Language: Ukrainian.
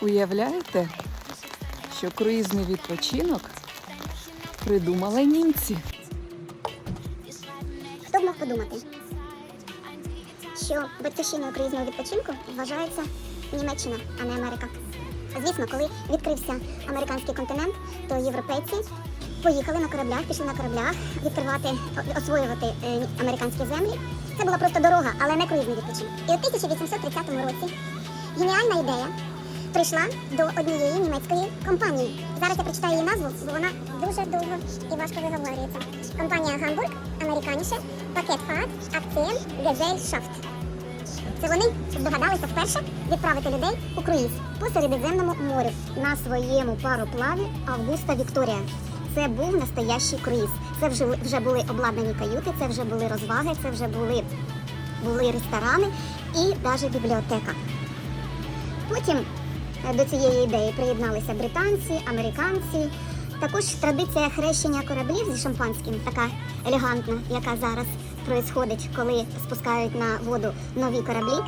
Уявляєте, що круїзний відпочинок придумали німці? Хто б мог подумати, що батьківщиною круїзного відпочинку вважається Німеччина, а не Америка. Звісно, коли відкрився американський континент, то європейці поїхали на кораблях, пішли на кораблях відкривати, освоювати е, американські землі. Це була просто дорога, але не круїзний відпочинок. І у 1830 році геніальна ідея прийшла до однієї німецької компанії. Зараз я прочитаю її назву, бо вона дуже довго і важко виговорюється. Компанія Гамбург, американіше, пакет фат, акцент, Gesellschaft. Це вони здогадалися вперше відправити людей у круїз по Середземному морю на своєму пароплаві Августа Вікторія. Це був настоящий круїз. Це вже, вже були обладнані каюти, це вже були розваги, це вже були, були ресторани і навіть бібліотека. Потім до цієї ідеї приєдналися британці, американці. Також традиція хрещення кораблів зі шампанським, така елегантна, яка зараз происходить, коли спускають на воду нові кораблі.